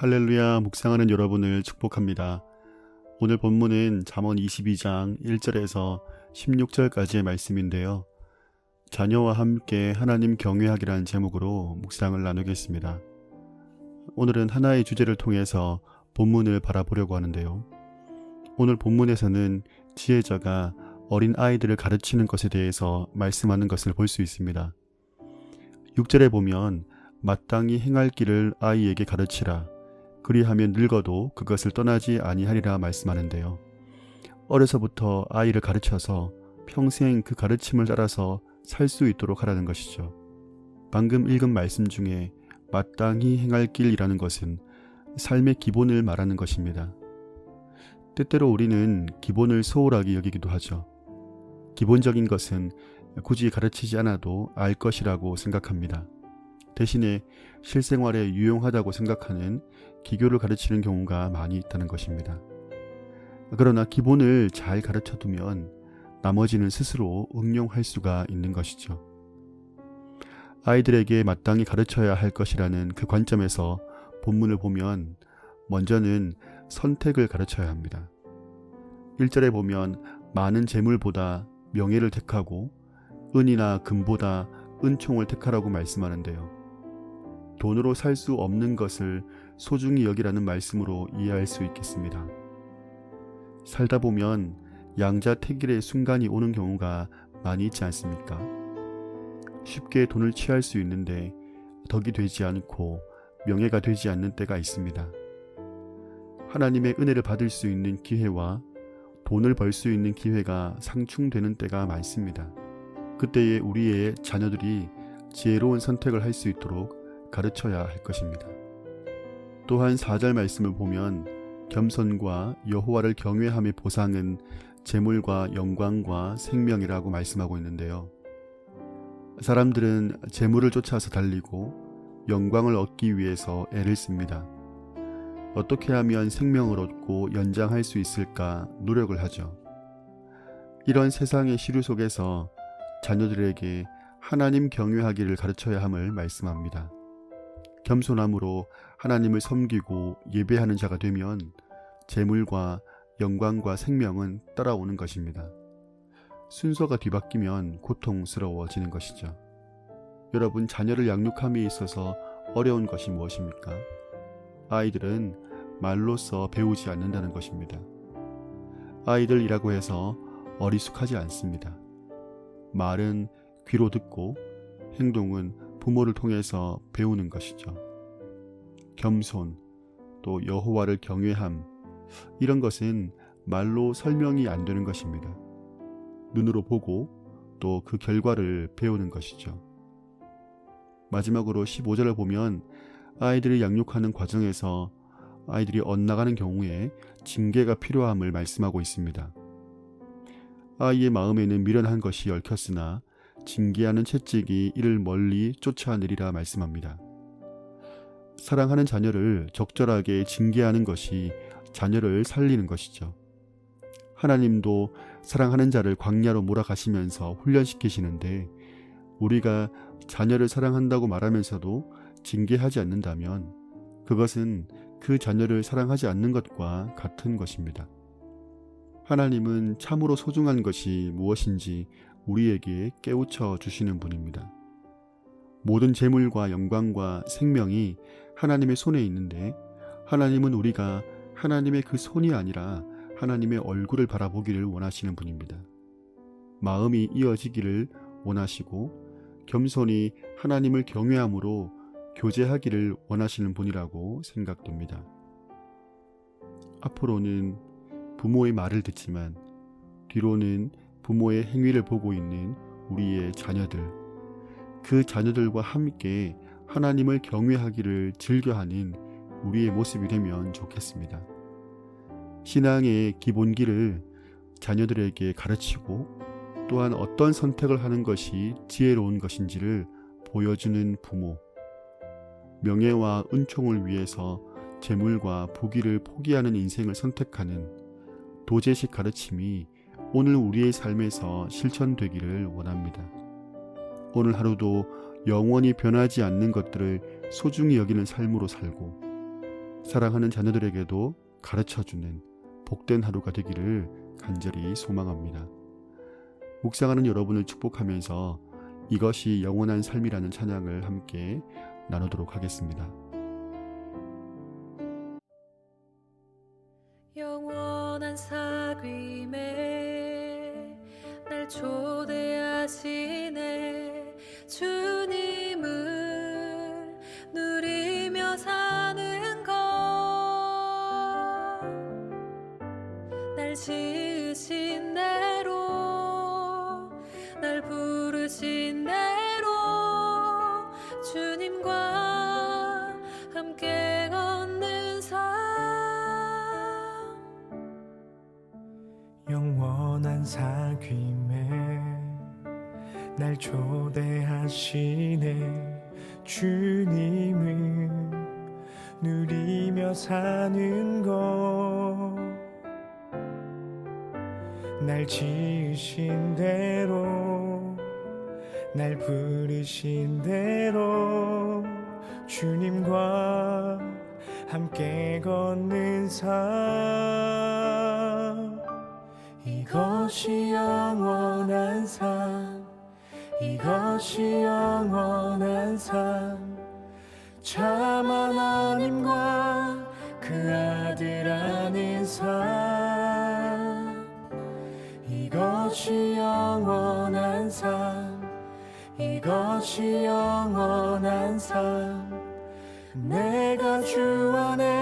할렐루야 묵상하는 여러분을 축복합니다. 오늘 본문은 잠언 22장 1절에서 16절까지의 말씀인데요. 자녀와 함께 하나님 경외하기라는 제목으로 묵상을 나누겠습니다. 오늘은 하나의 주제를 통해서 본문을 바라보려고 하는데요. 오늘 본문에서는 지혜자가 어린 아이들을 가르치는 것에 대해서 말씀하는 것을 볼 수 있습니다. 6절에 보면 마땅히 행할 길을 아이에게 가르치라. 그리하면 늙어도 그것을 떠나지 아니하리라 말씀하는데요. 어려서부터 아이를 가르쳐서 평생 그 가르침을 따라서 살 수 있도록 하라는 것이죠. 방금 읽은 말씀 중에 마땅히 행할 길이라는 것은 삶의 기본을 말하는 것입니다. 때때로 우리는 기본을 소홀하게 여기기도 하죠. 기본적인 것은 굳이 가르치지 않아도 알 것이라고 생각합니다. 대신에 실생활에 유용하다고 생각하는 기교를 가르치는 경우가 많이 있다는 것입니다. 그러나 기본을 잘 가르쳐 두면 나머지는 스스로 응용할 수가 있는 것이죠. 아이들에게 마땅히 가르쳐야 할 것이라는 그 관점에서 본문을 보면 먼저는 선택을 가르쳐야 합니다. 1절에 보면 많은 재물보다 명예를 택하고 은이나 금보다 은총을 택하라고 말씀하는데요. 돈으로 살 수 없는 것을 소중히 여기라는 말씀으로 이해할 수 있겠습니다. 살다 보면 양자택일의 순간이 오는 경우가 많이 있지 않습니까? 쉽게 돈을 취할 수 있는데 덕이 되지 않고 명예가 되지 않는 때가 있습니다. 하나님의 은혜를 받을 수 있는 기회와 돈을 벌 수 있는 기회가 상충되는 때가 많습니다. 그때에 우리의 자녀들이 지혜로운 선택을 할 수 있도록 가르쳐야 할 것입니다. 또한 4절 말씀을 보면 겸손과 여호와를 경외함의 보상은 재물과 영광과 생명이라고 말씀하고 있는데요. 사람들은 재물을 쫓아서 달리고 영광을 얻기 위해서 애를 씁니다. 어떻게 하면 생명을 얻고 연장할 수 있을까 노력을 하죠. 이런 세상의 시류 속에서 자녀들에게 하나님 경외하기를 가르쳐야 함을 말씀합니다. 겸손함으로 하나님을 섬기고 예배하는 자가 되면 재물과 영광과 생명은 따라오는 것입니다. 순서가 뒤바뀌면 고통스러워지는 것이죠. 여러분, 자녀를 양육함에 있어서 어려운 것이 무엇입니까? 아이들은 말로써 배우지 않는다는 것입니다. 아이들이라고 해서 어리숙하지 않습니다. 말은 귀로 듣고 행동은 부모를 통해서 배우는 것이죠. 겸손, 또 여호와를 경외함, 이런 것은 말로 설명이 안 되는 것입니다. 눈으로 보고 또 그 결과를 배우는 것이죠. 마지막으로 15절을 보면 아이들을 양육하는 과정에서 아이들이 엇나가는 경우에 징계가 필요함을 말씀하고 있습니다. 아이의 마음에는 미련한 것이 얽혔으나 징계하는 채찍이 이를 멀리 쫓아내리라 말씀합니다. 사랑하는 자녀를 적절하게 징계하는 것이 자녀를 살리는 것이죠. 하나님도 사랑하는 자를 광야로 몰아가시면서 훈련시키시는데 우리가 자녀를 사랑한다고 말하면서도 징계하지 않는다면 그것은 그 자녀를 사랑하지 않는 것과 같은 것입니다. 하나님은 참으로 소중한 것이 무엇인지 우리에게 깨우쳐 주시는 분입니다. 모든 재물과 영광과 생명이 하나님의 손에 있는데 하나님은 우리가 하나님의 그 손이 아니라 하나님의 얼굴을 바라보기를 원하시는 분입니다. 마음이 이어지기를 원하시고 겸손히 하나님을 경외함으로 교제하기를 원하시는 분이라고 생각됩니다. 앞으로는 부모의 말을 듣지만 뒤로는 부모의 행위를 보고 있는 우리의 자녀들, 그 자녀들과 함께 하나님을 경외하기를 즐겨하는 우리의 모습이 되면 좋겠습니다. 신앙의 기본기를 자녀들에게 가르치고 또한 어떤 선택을 하는 것이 지혜로운 것인지를 보여주는 부모, 명예와 은총을 위해서 재물과 부귀를 포기하는 인생을 선택하는 도제식 가르침이 오늘 우리의 삶에서 실천되기를 원합니다. 오늘 하루도 영원히 변하지 않는 것들을 소중히 여기는 삶으로 살고 사랑하는 자녀들에게도 가르쳐주는 복된 하루가 되기를 간절히 소망합니다. 묵상하는 여러분을 축복하면서 이것이 영원한 삶이라는 찬양을 함께 나누도록 하겠습니다. 영원한 사귐에 날 초대하시네. 주님을 누리며 사는 것날 지으신 대로 날 부르신 대로 주님과 함께 걷는 삶. 영원한 사귐에 날 초대하시네. 주님을 누리며 사는 것 날 지으신 대로 날 부르신 대로 주님과 함께 걷는 삶. 이것이 영원한 삶 이것이 영원한 삶 참 하나님과 그 아들 안의 삶. 이것이 영원한 삶. 이것이 영원한 삶. 내가 주 안에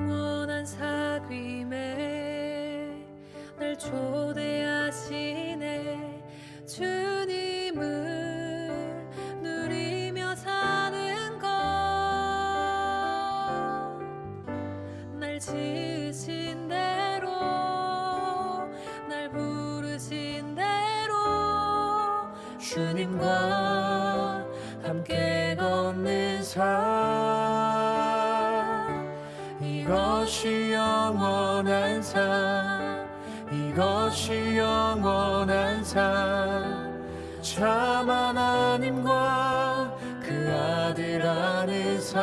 영원한 사귐에 날 초대 영원한 삶 이것이 영원한 삶참 하나님과 그 아들 안의 삶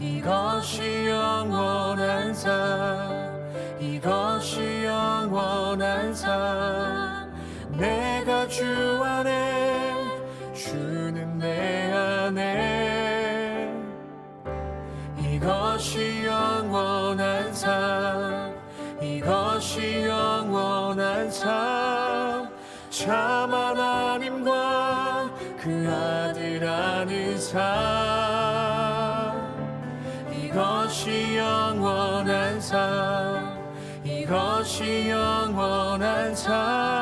이것이 영원한 삶 이것이 영원한 삶. 내가 주 안에 주는 내 이것이 영원한 삶 이것이 영원한 삶참 하나님과 그 아들 안의 삶. 이것이 영원한 삶 이것이 영원한 삶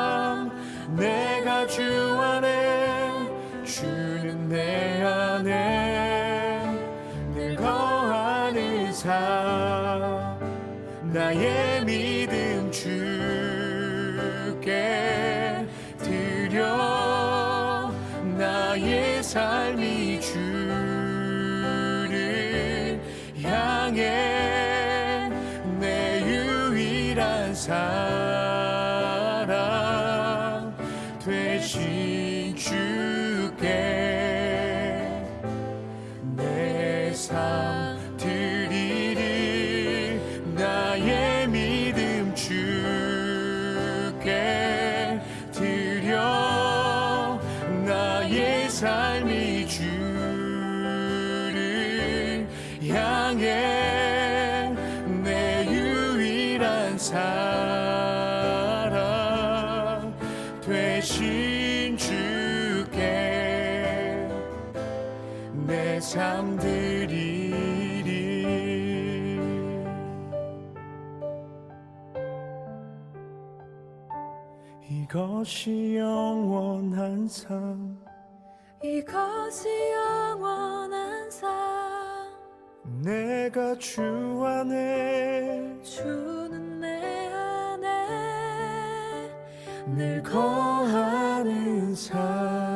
나의 믿음 주께 드려 나의 삶이 드리리 이것이 영원한 삶. 이것이 영원한 삶. 내가 주 안에. 주는 내 안에 늘 거하는 삶